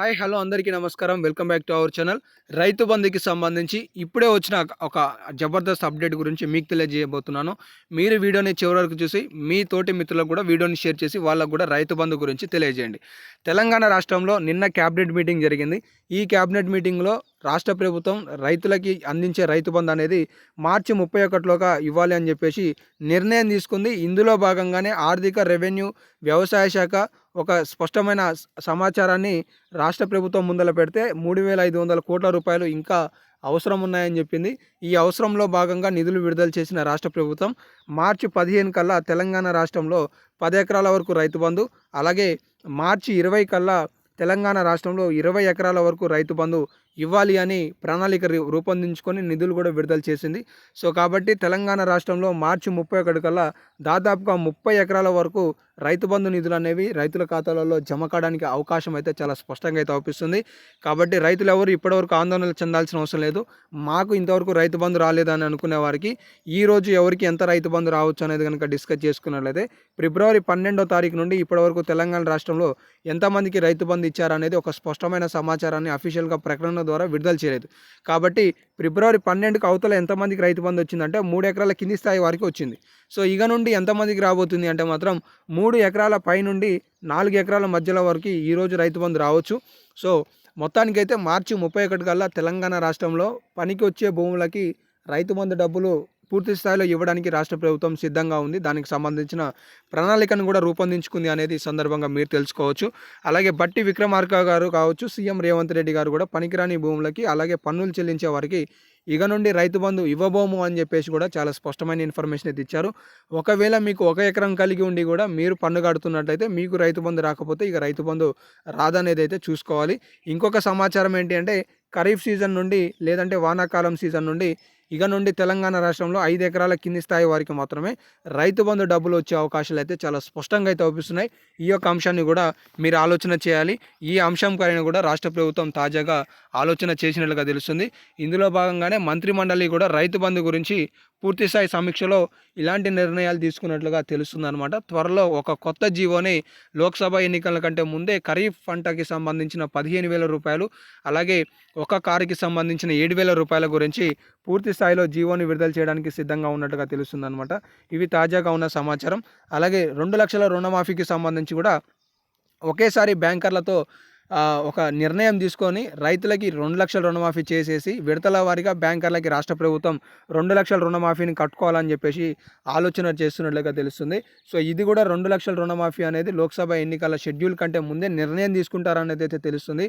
Hi hello అందరికీ నమస్కారం. Welcome back to our channel. రైతు బంధుకి సంబంధించి ఇప్పుడే వచ్చిన ఒక జబర్దస్త్ అప్డేట్ గురించి మీకు తెలియజేయబోతున్నాను. మీరు వీడియోని చివరి వరకు చూసి మీ తోటి మిత్రులకు కూడా వీడియోని షేర్ చేసి వాళ్ళకు కూడా రైతు బంధు గురించి తెలియజేయండి. తెలంగాణ రాష్ట్రంలో నిన్న క్యాబినెట్ మీటింగ్ జరిగింది. ఈ క్యాబినెట్ మీటింగ్లో రాష్ట్ర ప్రభుత్వం రైతులకి అందించే రైతు బంధు అనేది మార్చి ముప్పై ఒకటిలోగా ఇవ్వాలి అని చెప్పేసి నిర్ణయం తీసుకుంది. ఇందులో భాగంగానే ఆర్థిక రెవెన్యూ వ్యవసాయ శాఖ ఒక స్పష్టమైన సమాచారాన్ని రాష్ట్ర ప్రభుత్వం ముందల పెడితే మూడు వేల ఐదు వందల కోట్ల రూపాయలు ఇంకా అవసరం ఉన్నాయని చెప్పింది. ఈ అవసరంలో భాగంగా నిధులు విడుదల చేసిన రాష్ట్ర ప్రభుత్వం మార్చి పదిహేను కల్లా తెలంగాణ రాష్ట్రంలో పది ఎకరాల వరకు రైతు బంధు అలాగే మార్చి ఇరవై కల్లా తెలంగాణ రాష్ట్రంలో ఇరవై ఎకరాల వరకు రైతు బంధు ఇవ్వాలి అని ప్రణాళిక రూపొందించుకొని నిధులు కూడా విడుదల చేసింది. సో కాబట్టి తెలంగాణ రాష్ట్రంలో మార్చి ముప్పై ఒకటి కల్లా దాదాపుగా ముప్పై ఎకరాల వరకు రైతు బంధు నిధులు అనేవి రైతుల ఖాతాలలో జమ కావడానికి అవకాశం అయితే చాలా స్పష్టంగా అయితే అవుపిస్తుంది. కాబట్టి రైతులు ఎవరు ఇప్పటివరకు ఆందోళన చెందాల్సిన అవసరం లేదు. మాకు ఇంతవరకు రైతు బంధు రాలేదని అనుకునే వారికి ఈ రోజు ఎవరికి ఎంత రైతు బంధు రావచ్చు అనేది కనుక డిస్కస్ చేసుకున్నట్లయితే ఫిబ్రవరి పన్నెండో తారీఖు నుండి ఇప్పటివరకు తెలంగాణ రాష్ట్రంలో ఎంతమందికి రైతు బంధు ఇచ్చారనేది ఒక స్పష్టమైన సమాచారాన్ని అఫీషియల్గా ప్రకటన ద్వారా విడుదల చేయలేదు. కాబట్టి ఫిబ్రవరి పన్నెండుకు అవతల ఎంతమందికి రైతు బంధు వచ్చిందంటే మూడు ఎకరాల కింది స్థాయి వారికి వచ్చింది. సో ఇక నుండి ఎంతమందికి రాబోతుంది అంటే మాత్రం మూడు మూడు ఎకరాల పై నుండి నాలుగు ఎకరాల మధ్యలో వరకు ఈరోజు రైతు బంధు రావచ్చు. సో మొత్తానికైతే మార్చి ముప్పై ఒకటి కల్లా తెలంగాణ రాష్ట్రంలో పనికి వచ్చే భూములకి రైతు బంధు డబ్బులు పూర్తి స్థాయిలో ఇవ్వడానికి రాష్ట్ర ప్రభుత్వం సిద్ధంగా ఉంది. దానికి సంబంధించిన ప్రణాళికను కూడా రూపొందించుకుంది అనేది సందర్భంగా మీరు తెలుసుకోవచ్చు. అలాగే బట్టి విక్రమార్క గారు కావచ్చు సీఎం రేవంత్ రెడ్డి గారు కూడా పనికిరాని భూములకి అలాగే పన్నులు చెల్లించే వారికి ఇక నుండి రైతు బంధు ఇవ్వబోము అని చెప్పేసి కూడా చాలా స్పష్టమైన ఇన్ఫర్మేషన్ అయితే ఇచ్చారు. ఒకవేళ మీకు ఒక ఎకరం కలిగి ఉండి కూడా మీరు పన్ను కడుతున్నట్లయితే మీకు రైతు బంధు రాకపోతే ఇక రైతు బంధు రాదనేది అయితే చూసుకోవాలి. ఇంకొక సమాచారం ఏంటి అంటే ఖరీఫ్ సీజన్ నుండి లేదంటే వానాకాలం సీజన్ నుండి ఇక నుండి తెలంగాణ రాష్ట్రంలో ఐదు ఎకరాల కింది స్థాయి వారికి మాత్రమే రైతు బంధు డబ్బులు వచ్చే అవకాశాలు అయితే చాలా స్పష్టంగా అయితే అవుపిస్తున్నాయి. ఈ యొక్క అంశాన్ని కూడా మీరు ఆలోచన చేయాలి. ఈ అంశం పైన కూడా రాష్ట్ర ప్రభుత్వం తాజాగా ఆలోచన చేసినట్లుగా తెలుస్తుంది. ఇందులో భాగంగానే మంత్రి మండలి కూడా రైతు బంధు గురించి పూర్తిస్థాయి సమీక్షలో ఇలాంటి నిర్ణయాలు తీసుకున్నట్లుగా తెలుస్తుందన్నమాట. త్వరలో ఒక కొత్త జీవోని లోక్సభ ఎన్నికల కంటే ముందే ఖరీఫ్ పంటకి సంబంధించిన పదిహేను వేల రూపాయలు అలాగే ఒక కారుకి సంబంధించిన ఏడు వేల రూపాయల గురించి పూర్తి స్థాయిలో జీవోని విడుదల చేయడానికి సిద్ధంగా ఉన్నట్టుగా తెలుస్తుందన్నమాట. ఇవి తాజాగా ఉన్న సమాచారం. అలాగే రెండు లక్షల రుణమాఫీకి సంబంధించి కూడా ఒకేసారి బ్యాంకర్లతో ఒక నిర్ణయం తీసుకొని రైతులకి రెండు లక్షల రుణమాఫీ చేసేసి విడతల వారిగా బ్యాంకర్లకి రాష్ట్ర ప్రభుత్వం రెండు లక్షల రుణమాఫీని కట్టుకోవాలని చెప్పేసి ఆలోచన చేస్తున్నట్లుగా తెలుస్తుంది. సో ఇది కూడా రెండు లక్షల రుణమాఫీ అనేది లోక్సభ ఎన్నికల షెడ్యూల్ కంటే ముందే నిర్ణయం తీసుకుంటారనేది అయితే తెలుస్తుంది.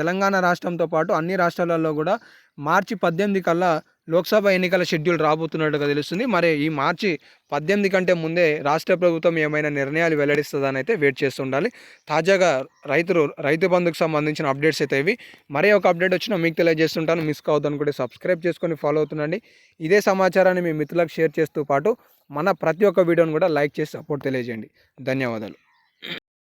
తెలంగాణ రాష్ట్రంతో పాటు అన్ని రాష్ట్రాలలో కూడా మార్చి పద్దెనిమిది కల్లా లోక్సభ ఎన్నికల షెడ్యూల్ రాబోతున్నట్టుగా తెలుస్తుంది. మరి ఈ మార్చి పద్దెనిమిది కంటే ముందే రాష్ట్ర ప్రభుత్వం ఏమైనా నిర్ణయాలు వెల్లడిస్తుందని అయితే వెయిట్ చేస్తుండాలి తాజాగా రైతులు రైతు బంధుకు సంబంధించిన అప్డేట్స్ అయితే ఇవి. మరే ఒక అప్డేట్ వచ్చినా మీకు తెలియజేస్తుంటాను. మిస్ కావద్దు అనుకుంటే సబ్స్క్రైబ్ చేసుకొని ఫాలో అవుతుండండి. ఇదే సమాచారాన్ని మీ మిత్రులకు షేర్ చేస్తూ పాటు మన ప్రతి ఒక్క వీడియోని కూడా లైక్ చేసి సపోర్ట్ తెలియజేయండి. ధన్యవాదాలు.